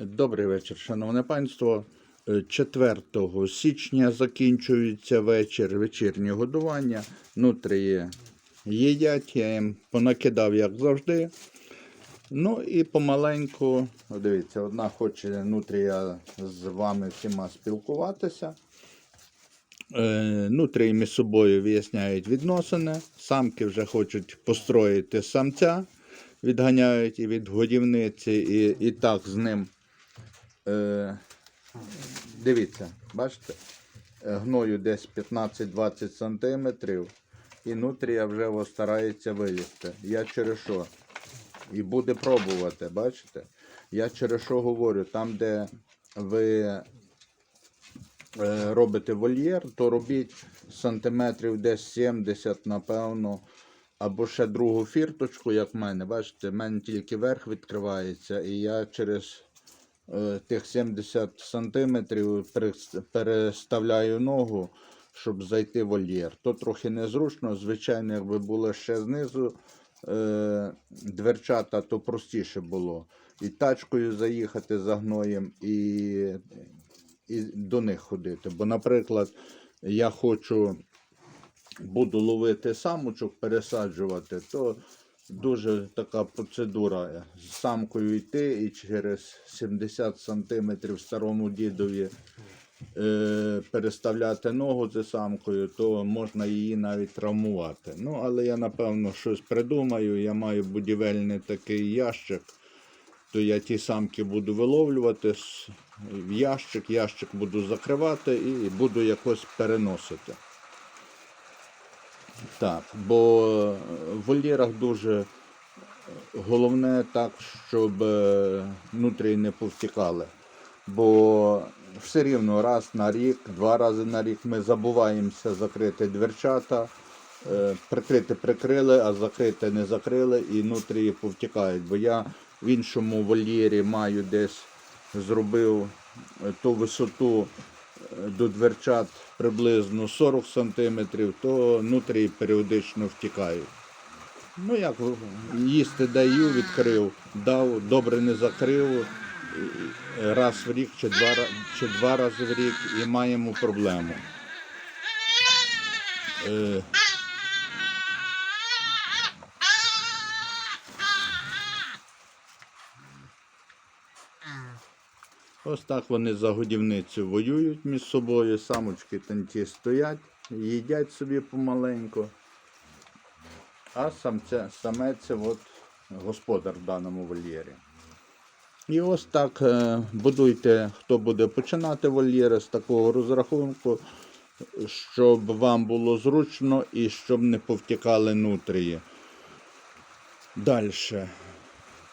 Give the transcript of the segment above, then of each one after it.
Добрий вечір, шановне панство. Е, 4 січня закінчується вечір, вечірнє годування. Нутрії їдять, я їм понакидав, як завжди. Ну і помаленьку, дивіться, одна хоче нутрія з вами всіма спілкуватися. Е, Нутрії між собою виясняють відносини. Самки вже хочуть построїти самця, відганяють і від годівниці, і, і так з ним. Е, дивіться, бачите? Е, Гною десь 15-20 сантиметрів, і нутрія вже старається вилізти. Я через що? І буде пробувати, бачите? Я через що говорю, там, де ви е, робите вольєр, то робіть сантиметрів десь 70, напевно, або ще другу фірточку, як в мене. Бачите, в мене тільки верх відкривається, і я через тих 70 сантиметрів переставляю ногу, щоб зайти в вольєр. То трохи незручно. Звичайно, якби було ще знизу е, дверчата, то простіше було. І тачкою заїхати за гноєм, і, і до них ходити. Бо, наприклад, я хочу буду ловити самочок, пересаджувати, то дуже така процедура з самкою йти і через 70 сантиметрів старому дідові е, переставляти ногу за самкою, то можна її навіть травмувати. Ну, але я напевно щось придумаю. Я маю будівельний такий ящик, то я ті самки буду виловлювати в ящик, ящик буду закривати і буду якось переносити. Так, бо в вольєрах дуже головне так, щоб е, нутрії не повтікали. Бо все рівно раз на рік, два рази на рік ми забуваємося закрити дверчата, е, прикрити прикрили, а закрити не закрили і нутрії повтікають. Бо я в іншому вольєрі маю десь зробив е, ту висоту е, до дверчат приблизно 40 см, то внутрі періодично втікають. Ну як їсти даю, відкрив, дав, добре не закрив раз в рік чи два, чи два рази в рік і маємо проблему. Ось так вони за годівницю воюють між собою, самочки танті стоять, їдять собі помаленьку. А самця, самець от господар в даному вольєрі. І ось так е, будуйте, хто буде починати вольєри з такого розрахунку, щоб вам було зручно і щоб не повтікали нутрії. Далі.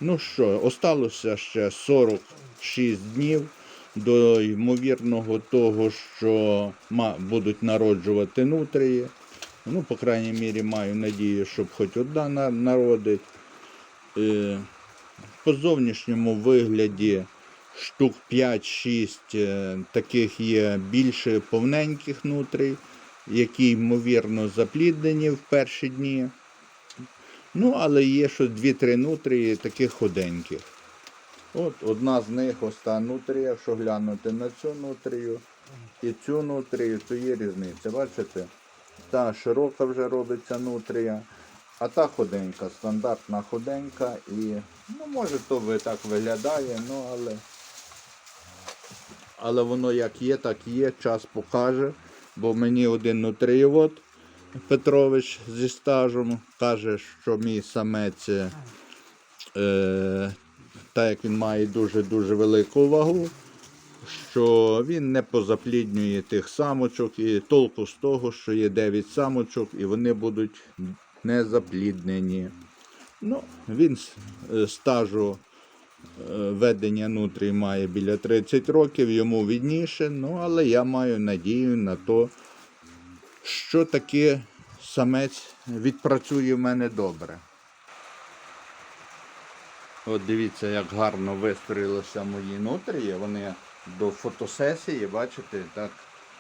Ну що, осталося ще 46 днів до ймовірного того, що будуть народжувати нутрії. Ну, по крайній мірі, маю надію, щоб хоч одна народить. Е, По зовнішньому вигляді штук 5-6 е, таких є більше повненьких нутрій, які, ймовірно, запліднені в перші дні. Ну, але є що 2-3 нутрії таких худеньких. От одна з них ось та нутрія, якщо глянути на цю нутрію і цю нутрію, то є різниця. Бачите? Та широка вже робиться нутрія, а та худенька, стандартна худенька і ну може то так виглядає, ну але, але воно як є, так є, час покаже. Бо мені один нутрієвод Петрович зі стажем каже, що мій самець, е, так як він має дуже-дуже велику вагу, що він не позапліднює тих самочок, і толку з того, що є 9 самочок, і вони будуть не запліднені. Ну, він е, стажу е, ведення нутрій має біля 30 років, йому відніше, ну, але я маю надію на те, що таки самець відпрацює в мене добре. От дивіться, як гарно вистроїлися мої нутрії. Вони до фотосесії, бачите, так,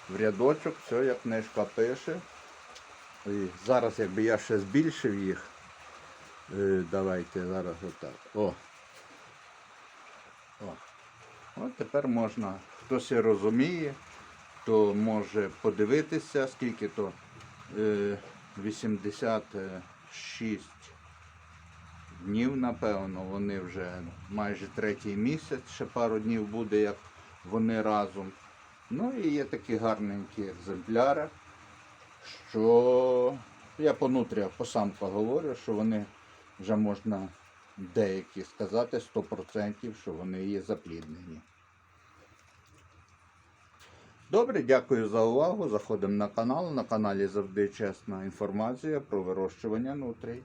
в рядочок, все як книжка пише. І зараз якби я ще збільшив їх. Е, Давайте зараз отак. О. О. тепер можна, хтось і розуміє, то може подивитися, скільки то е, 86 днів, напевно, вони вже майже третій місяць, ще пару днів буде, як вони разом. Ну і є такі гарненькі екземпляри, що я по нутріях, по самках говорю, що вони вже можна деякі сказати 100%, що вони є запліднені. Добре, дякую за увагу. Заходимо на канал. На каналі завжди чесна інформація про вирощування нутрій.